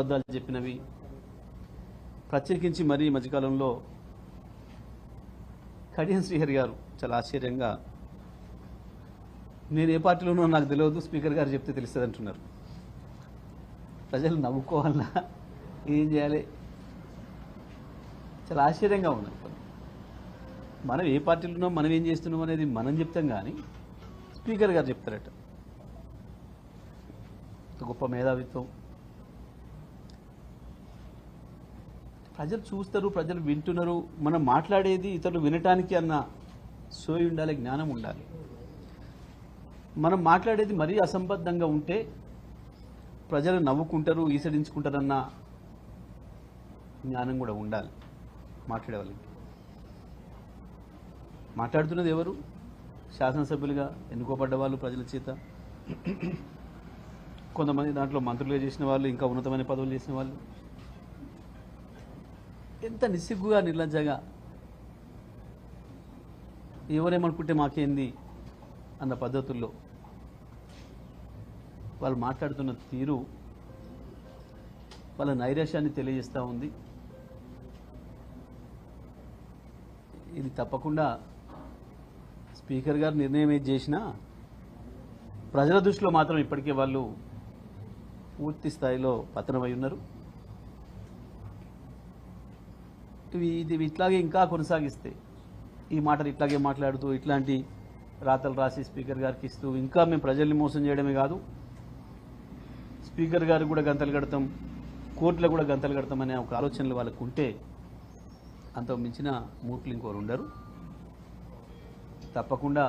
అబద్ధాలు చెప్పినవి. ప్రత్యేకించి మరీ మధ్యకాలంలో కడియం శ్రీహరి గారు చాలా ఆశ్చర్యంగా నేను ఏ పార్టీలోనో నాకు తెలియదు స్పీకర్ గారు చెప్తే తెలుస్తుంది అంటున్నారు. ప్రజలు నవ్వుకోవాలన్నా ఏం చేయాలి? చాలా ఆశ్చర్యంగా ఉన్నది మనం ఏ పార్టీలో మనం ఏం చేస్తున్నాం అనేది మనం చెప్తాం కానీ స్పీకర్ గారు చెప్తారట. గొప్ప మేధావిత్వం ప్రజలు చూస్తారు ప్రజలు వింటున్నారు. మనం మాట్లాడేది ఇతరులు వినటానికి అన్న సోయి ఉండాలి జ్ఞానం ఉండాలి. మనం మాట్లాడేది మరీ అసంబద్ధంగా ఉంటే ప్రజలు నవ్వుకుంటారు ఈసడించుకుంటారన్న జ్ఞానం కూడా ఉండాలి మాట్లాడే వాళ్ళకి మాట్లాడుతున్నది ఎవరు? శాసనసభ్యులుగా ఎన్నుకోబడ్డ వాళ్ళు ప్రజల చేత. కొంతమంది దాంట్లో మంత్రులుగా చేసిన వాళ్ళు ఇంకా ఉన్నతమైన పదవులు చేసిన వాళ్ళు. ఎంత నిస్సిగ్గుగా నిర్లజ్జగా. ఎవరేమనుకుంటే మాకేంది అన్న పద్ధతుల్లో. వాళ్ళు మాట్లాడుతున్న తీరు వాళ్ళ నైరాశ్యాన్ని తెలియజేస్తూ ఉంది. ఇది తప్పకుండా స్పీకర్ గారు నిర్ణయం ఏది చేసినా ప్రజల దృష్టిలో మాత్రం ఇప్పటికే వాళ్ళు పూర్తి స్థాయిలో పతనమై ఉన్నారు. ఇవి ఇది ఇట్లాగే ఇంకా కొనసాగిస్తే ఈ మాటలు ఇట్లాగే మాట్లాడుతూ ఇట్లాంటి రాతలు రాసి స్పీకర్ గారికి ఇస్తూ ఇంకా మేము ప్రజల్ని మోసం చేయడమే కాదు స్పీకర్ గారు కూడా గంతలు కడతాం కోర్టులో కూడా గంతలు కడతామనే ఒక ఆలోచనలు వాళ్ళకు ఉంటే అంత మించిన మూర్ఖులు ఇంకోరు ఉండరు. తప్పకుండా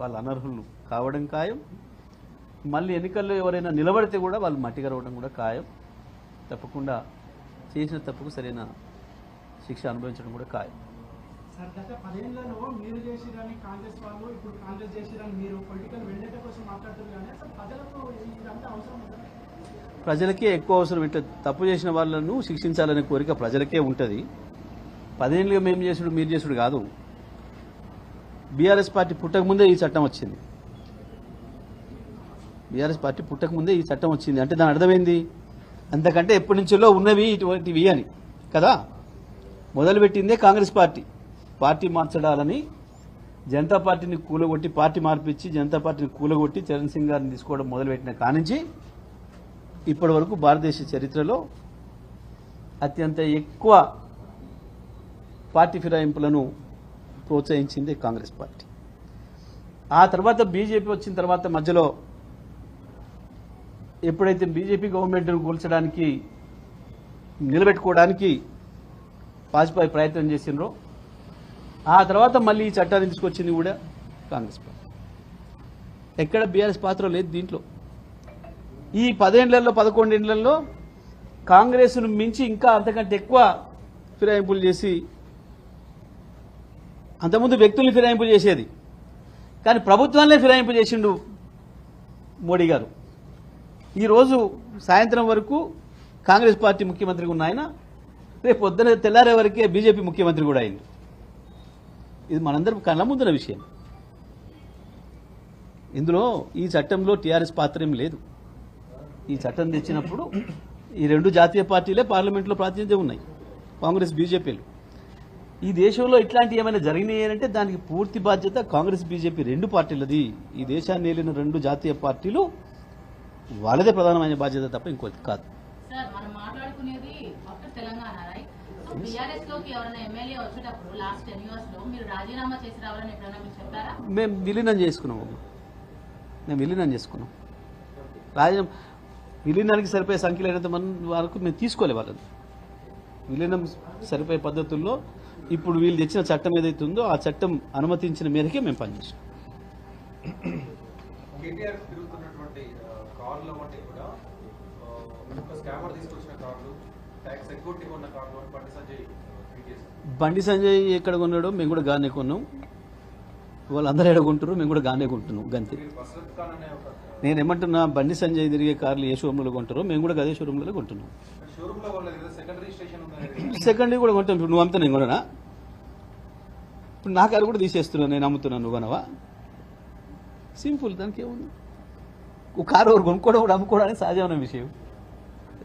వాళ్ళు అనర్హులు కావడం ఖాయం. మళ్ళీ ఎన్నికల్లో ఎవరైనా నిలబడితే కూడా వాళ్ళు మట్టి కరవడం కూడా ఖాయం. తప్పకుండా చేసిన తప్పుకు సరైన శిక్ష అనుభవించడం కూడా ఖాయం. సార్ గత పదేళ్ళలో మీరు చేసిరని కాంగ్రెస్ వాళ్ళు ఇప్పుడు కాంగ్రెస్ చేసిరని మీరు పొలిటికల్ వెండేట కోసం మాట్లాడుతున్నారు కానీ అసలు ప్రజలకు ఇదంతా అవసరం ఉందా? ప్రజలకే ఎక్కువ అవసరం ఇట్లా తప్పు చేసిన వాళ్ళను శిక్షించాలనే కోరిక ప్రజలకే ఉంటుంది. పదేళ్ళుగా మేము చేసుడు మీరు చేసుడు కాదు. బీఆర్ఎస్ పార్టీ పుట్టకముందే ఈ చట్టం వచ్చింది. బీఆర్ఎస్ పార్టీ పుట్టకముందే ఈ చట్టం వచ్చింది. అంటే దాని అర్థమైంది అంతకంటే ఎప్పటి నుంచో ఉన్నవి ఇటువంటివి అని కదా? మొదలుపెట్టిందే కాంగ్రెస్ పార్టీ. పార్టీ మార్చడాలని జనతా పార్టీని కూలగొట్టి పార్టీ మార్పిచ్చి జనతా పార్టీని కూలగొట్టి చరణ్ సింగ్ గారిని తీసుకోవడం మొదలుపెట్టిన కానించి ఇప్పటి వరకు భారతదేశ చరిత్రలో అత్యంత ఎక్కువ పార్టీ ఫిరాయింపులను ప్రోత్సహించింది కాంగ్రెస్ పార్టీ. ఆ తర్వాత బీజేపీ వచ్చిన తర్వాత మధ్యలో ఎప్పుడైతే బీజేపీ గవర్నమెంట్ను కూల్చడానికి నిలబెట్టుకోవడానికి వాజ్పేయి ప్రయత్నం చేసినరో ఆ తర్వాత మళ్ళీ ఈ చట్టాన్ని తీసుకొచ్చింది కూడా కాంగ్రెస్ పార్టీ. ఎక్కడ బీఆర్ఎస్ పాత్ర లేదు దీంట్లో. ఈ పదేండ్లలో పదకొండేళ్ళలో కాంగ్రెస్ను మించి ఇంకా అంతకంటే ఎక్కువ ఫిరాయింపులు చేసి అంతకుముందు వ్యక్తుల్ని ఫిరాయింపు చేసేది. కానీ ప్రభుత్వాన్నే ఫిరాయింపు చేసిండు మోడీ గారు. ఈరోజు సాయంత్రం వరకు కాంగ్రెస్ పార్టీ ముఖ్యమంత్రిగా ఉన్న ఆయన రేపు పొద్దున తెల్లారే వరకే బీజేపీ ముఖ్యమంత్రి కూడా అయింది ఇది మనందరం కళ్ళ ముందున్న విషయం. ఇందులో ఈ చట్టంలో టీఆర్ఎస్ పాత్ర ఏం లేదు. ఈ చట్టం తెచ్చినప్పుడు ఈ రెండు జాతీయ పార్టీలే పార్లమెంట్లో ప్రాతినిధ్యం ఉన్నాయి కాంగ్రెస్ బీజేపీలు. ఈ దేశంలో ఇట్లాంటివి ఏమైనా జరిగినాయి అంటే దానికి పూర్తి బాధ్యత కాంగ్రెస్ బీజేపీ రెండు పార్టీలది. ఈ దేశాన్ని ఏలిన రెండు జాతీయ పార్టీలు వాళ్ళదే ప్రధానమైన బాధ్యత తప్ప ఇంకోటి కాదు. సార్ మనం మాట్లాడుకునేది మొత్తం తెలంగాణ రైట్ సో బీఆర్ఎస్లోకి ఎవరైనా ఎమ్మెల్యే వచ్చేటప్పుడు లాస్ట్ టెన్ ఇయర్స్లో మీరు రాజీనామా చేసి రావాలని ఎప్పుడైనా మీరు చెప్పారా? మేము విలీనం చేసుకున్నాం అమ్మ. మేము విలీనం చేసుకున్నాం. రాజ విలీనానికి సరిపోయే సంఖ్యలో అయినంత మంది వరకు మేము తీసుకోలే వాళ్ళని. విలీనం సరిపోయే పద్ధతుల్లో ఇప్పుడు వీళ్ళు తెచ్చిన చట్టం ఏదైతే ఉందో ఆ చట్టం అనుమతించిన మేరకే మేము పనిచేసాం స్కామర్ తీసుకొచ్చిన కార్లు ట్యాక్స్ ఎగ్గొట్టి కార్లు బండి సంజయ్ బండి సంజయ్ ఎక్కడ కొన్నాడో? మేము కూడా గానే కొన్నాం. వాళ్ళందరూ ఎక్కడ కొంటారు మేము కూడా గానే కొంటున్నాం. గంతే. నేను ఏమంటున్నా బండి సంజయ్ తిరిగే కార్లు ఏ షోరూంలో కొంటారో మేము కూడా అదే షోరూంలో కొంటున్నాం. షోరూమ్లో వాళ్ళ సెకండ్ రిజిస్ట్రేషన్ ఉందని సెకండ్ కూడా కొంటాం. ఇప్పుడు నువ్వు అమ్ముతా నేను కొననా? ఇప్పుడు నా కారు కూడా తీసేస్తున్నాను నేను అమ్ముతున్నాను నువ్వు కొనవా? సింపుల్ దానికి ఏముంది? ఒక కారు కొనుక్కోవడం కూడా అమ్ముకోవడానికి సహజమైన విషయం.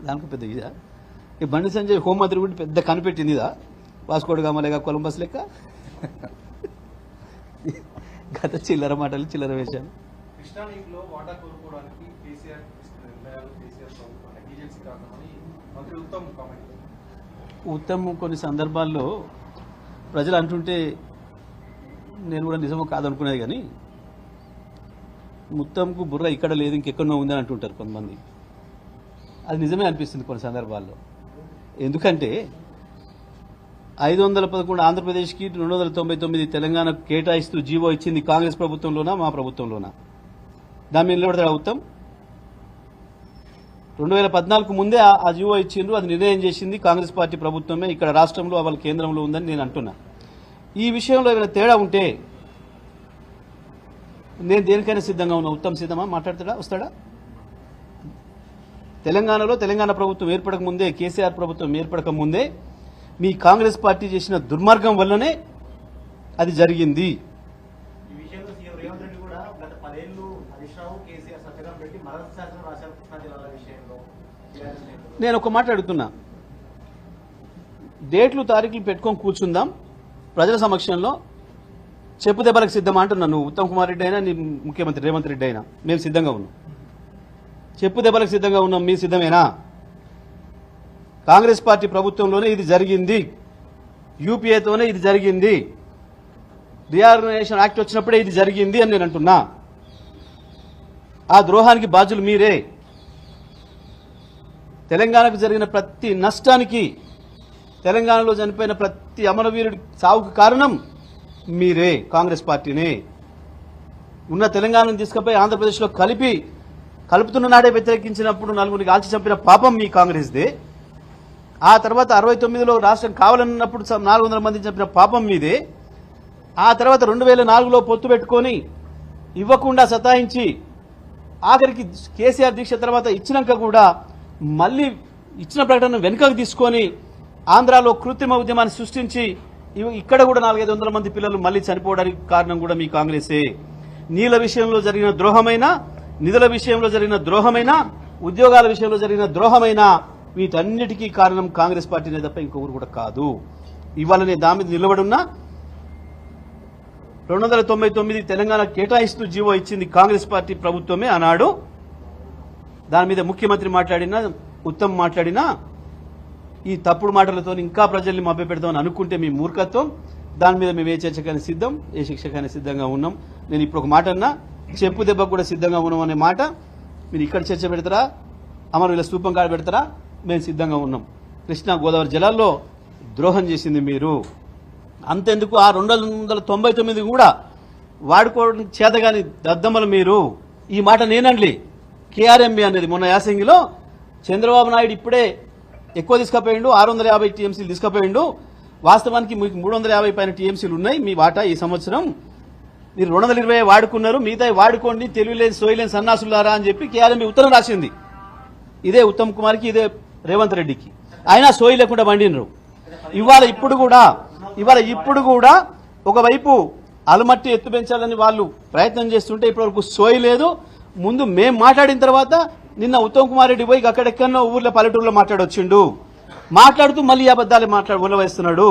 దానికి పెద్ద ఇదా? ఈ బండి సంజయ్ హోంమంత్రి కూడా పెద్ద కనిపెట్టింది ఇదా? వాస్కోడు గామలేక కొలంబస్ లెక్క? గత చిల్లర మాటలు చిల్లర మంత్రి ఉత్తమ్ కొన్ని సందర్భాల్లో ప్రజలు అంటుంటే నేను కూడా నిజమో కాదనుకునేది కానీ ఉత్తమ్కు బుర్ర ఇక్కడ లేదు ఇంకెక్కడో ఉందని అంటుంటారు కొంతమంది. అది నిజమే అనిపిస్తుంది కొన్ని సందర్భాల్లో. ఎందుకంటే ఐదు వందల పదకొండు ఆంధ్రప్రదేశ్కి రెండు వందల తొంభై తొమ్మిది తెలంగాణకు కేటాయిస్తూ జీవో ఇచ్చింది కాంగ్రెస్ ప్రభుత్వంలోనా మా ప్రభుత్వంలోనా? దాని మీద నిలబడతాడు ఉత్తమ్? రెండు వేల పద్నాలుగు ముందే ఆ- ఆ జీవో ఇచ్చిండ్రు అది నిర్ణయం చేసింది కాంగ్రెస్ పార్టీ ప్రభుత్వమే ఇక్కడ రాష్ట్రంలో వాళ్ళ కేంద్రంలో ఉందని నేను అంటున్నా. ఈ విషయంలో ఏమైనా తేడా ఉంటే నేను దేనికైనా సిద్ధంగా ఉన్నా? ఉత్తమ్ సిద్ధమా మాట్లాడతాడా? వస్తాడా? తెలంగాణలో తెలంగాణ ప్రభుత్వం ఏర్పడక ముందే కేసీఆర్ ప్రభుత్వం ఏర్పడక ముందే మీ కాంగ్రెస్ పార్టీ చేసిన దుర్మార్గం వల్లనే అది జరిగింది. నేను ఒక మాట అడుగుతున్నా. డేట్లు తారీఖులు పెట్టుకొని కూర్చుందాం. ప్రజల సమక్షంలో చెప్పు దెబ్బలకు సిద్ధమా అంటున్నా నువ్వు. ఉత్తమ్ కుమార్ రెడ్డి అయినా నీ ముఖ్యమంత్రి రేవంత్ రెడ్డి అయినా. మేము సిద్ధంగా ఉన్నాం. చెప్పు దెబ్బలకు సిద్ధంగా ఉన్నాం మీ సిద్ధమేనా? కాంగ్రెస్ పార్టీ ప్రభుత్వంలోనే ఇది జరిగింది. యూపీఏతోనే ఇది జరిగింది. రీఆర్గనైజేషన్ యాక్ట్ వచ్చినప్పుడే ఇది జరిగింది అని నేను అంటున్నా. ఆ ద్రోహానికి బాధ్యులు మీరే. తెలంగాణకు జరిగిన ప్రతి నష్టానికి తెలంగాణలో చనిపోయిన ప్రతి అమరవీరుడి సావుకు కారణం మీరే కాంగ్రెస్ పార్టీనే. ఉన్న తెలంగాణను తీసుకుపోయి ఆంధ్రప్రదేశ్లో కలిపి కలుపుతున్న నాడే వ్యతిరేకించినప్పుడు నలుగురిని కాల్చి చంపిన పాపం మీ కాంగ్రెస్దే. ఆ తర్వాత అరవై తొమ్మిదిలో రాష్ట్రం కావాలన్నప్పుడు నాలుగు వందల మంది చంపిన పాపం మీదే. ఆ తర్వాత రెండు వేల నాలుగులో పొత్తు పెట్టుకొని ఇవ్వకుండా సతాయించి ఆఖరికి కేసీఆర్ దీక్ష తర్వాత ఇచ్చినాక కూడా మళ్ళీ ఇచ్చిన ప్రకటన వెనుకకు తీసుకొని ఆంధ్రాలో కృత్రిమ ఉద్యమాన్ని సృష్టించి ఇక్కడ కూడా నాలుగైదు వందల మంది పిల్లలు మళ్ళీ చనిపోవడానికి కారణం కూడా మీ కాంగ్రెసే నీళ్ళ విషయంలో జరిగిన ద్రోహమైన నిధుల విషయంలో జరిగిన ద్రోహమైనా ఉద్యోగాల విషయంలో జరిగిన ద్రోహమైనా వీటన్నిటికీ కారణం కాంగ్రెస్ పార్టీనే తప్ప ఇంకొకరు కూడా కాదు. ఇవాళ నేను దాని మీద నిలబడున్నా రెండు వందల తొంభై తొమ్మిది తెలంగాణ కేటాయిస్తూ జీవో ఇచ్చింది కాంగ్రెస్ పార్టీ ప్రభుత్వమే ఆనాడు. దాని మీద ముఖ్యమంత్రి మాట్లాడినా ఉత్తమ్ మాట్లాడినా ఈ తప్పుడు మాటలతో ఇంకా ప్రజల్ని మభ్యపెడదామని అనుకుంటే మీ మూర్ఖత్వం. దాని మీద మేము ఏ చర్చకైనా సిద్ధం ఏ శిక్షకైనా సిద్ధంగా ఉన్నాం. నేను ఇప్పుడు ఒక మాట అన్నా చెప్పు దెబ్బకు కూడా సిద్ధంగా ఉన్నాం అనే మాట. మీరు ఇక్కడ చర్చ పెడతారా? అమరవీల స్థూపం కాడ పెడతారా? మేము సిద్ధంగా ఉన్నాం. కృష్ణా గోదావరి జలాల్లో ద్రోహం చేసింది మీరు. అంతెందుకు? ఆ రెండు వందల తొంభై తొమ్మిది కూడా వాడుకోవడం చేతగాని దద్దమ్మలు మీరు. ఈ మాట నేనండి. కేఆర్ఎంబి అనేది మొన్న యాసంగిలో చంద్రబాబు నాయుడు ఇప్పుడే ఎక్కువ తీసుకుపోయిండు ఆరు వందల యాభై టీఎంసీలు తీసుకుపోయిండు. వాస్తవానికి మీకు మూడు వందల యాభై పైన టీఎంసీలు ఉన్నాయి. మీ వాటా ఈ సంవత్సరం మీరు రెండు వందల ఇరవై వాడుకున్నారు మిగతా వాడుకోండి తెలివిలేని సోయలేని సన్నాసులారా అని చెప్పి కేఆర్ఎంబి ఉత్తరం రాసింది. ఇదే ఉత్తమ్ కుమార్కి ఇదే రేవంత్ రెడ్డికి. ఆయన సోయి లేకుండా వండినరు. ఇవాళ ఇప్పుడు కూడా ఇవాళ ఇప్పుడు కూడా ఒకవైపు అలమట్టి ఎత్తు పెంచాలని వాళ్ళు ప్రయత్నం చేస్తుంటే ఇప్పటివరకు సోయి లేదు. ముందు మేము మాట్లాడిన తర్వాత నిన్న ఉత్తమ్ కుమార్ రెడ్డి పోయి అక్కడెక్కడో ఊర్లో పల్లెటూరులో మాట్లాడొచ్చిండు. మాట్లాడుతూ మళ్ళీ అబద్దాలు మాట్లాడు ఉలవేస్తున్నాడు.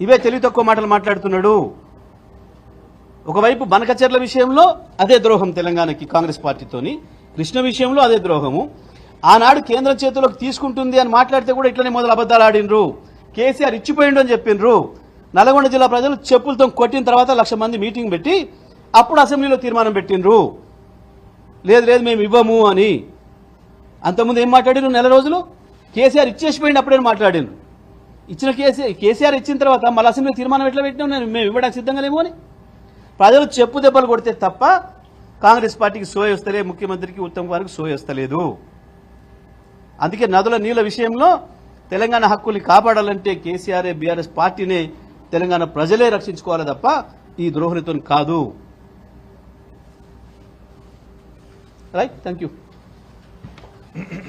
ఇవే తెలివి తక్కువ మాటలు మాట్లాడుతున్నాడు. ఒకవైపు బనకచెర్ల విషయంలో అదే ద్రోహం తెలంగాణకి కాంగ్రెస్ పార్టీతోని కృష్ణ విషయంలో అదే ద్రోహము. ఆనాడు కేంద్రం చేతిలోకి తీసుకుంటుంది అని మాట్లాడితే కూడా ఇట్లనే మొదలు అబద్దాలు ఆడినరు కేసీఆర్ ఇచ్చిపోయిండు అని చెప్పిండ్రు. నల్గొండ జిల్లా ప్రజలు చెప్పులతో కొట్టిన తర్వాత లక్ష మంది మీటింగ్ పెట్టి అప్పుడు అసెంబ్లీలో తీర్మానం పెట్టిండ్రు. లేదు లేదు మేము ఇవ్వము అని. అంతకుముందు ఏం మాట్లాడినరు నెల రోజులు? కేసీఆర్ ఇచ్చేసిపోయింది అప్పుడే మాట్లాడినరు ఇచ్చిన కేసీఆర్ కేసీఆర్ ఇచ్చిన తర్వాత మళ్ళీ అసెంబ్లీ తీర్మానం ఎట్లా పెట్టినాం నేను మేము ఇవ్వడానికి సిద్ధంగా లేము అని. ప్రజలు చెప్పు దెబ్బలు కొడితే తప్ప కాంగ్రెస్ పార్టీకి సోయ వస్తలే ముఖ్యమంత్రికి ఉత్తమ్ కుమార్కి సోయ వస్తలేదు. అందుకే నదుల నీళ్ళ విషయంలో తెలంగాణ హక్కుల్ని కాపాడాలంటే కేసీఆర్ బీఆర్ఎస్ పార్టీనే తెలంగాణ ప్రజలే రక్షించుకోవాలి తప్ప ఈ ద్రోహులతో కాదు. Right thank you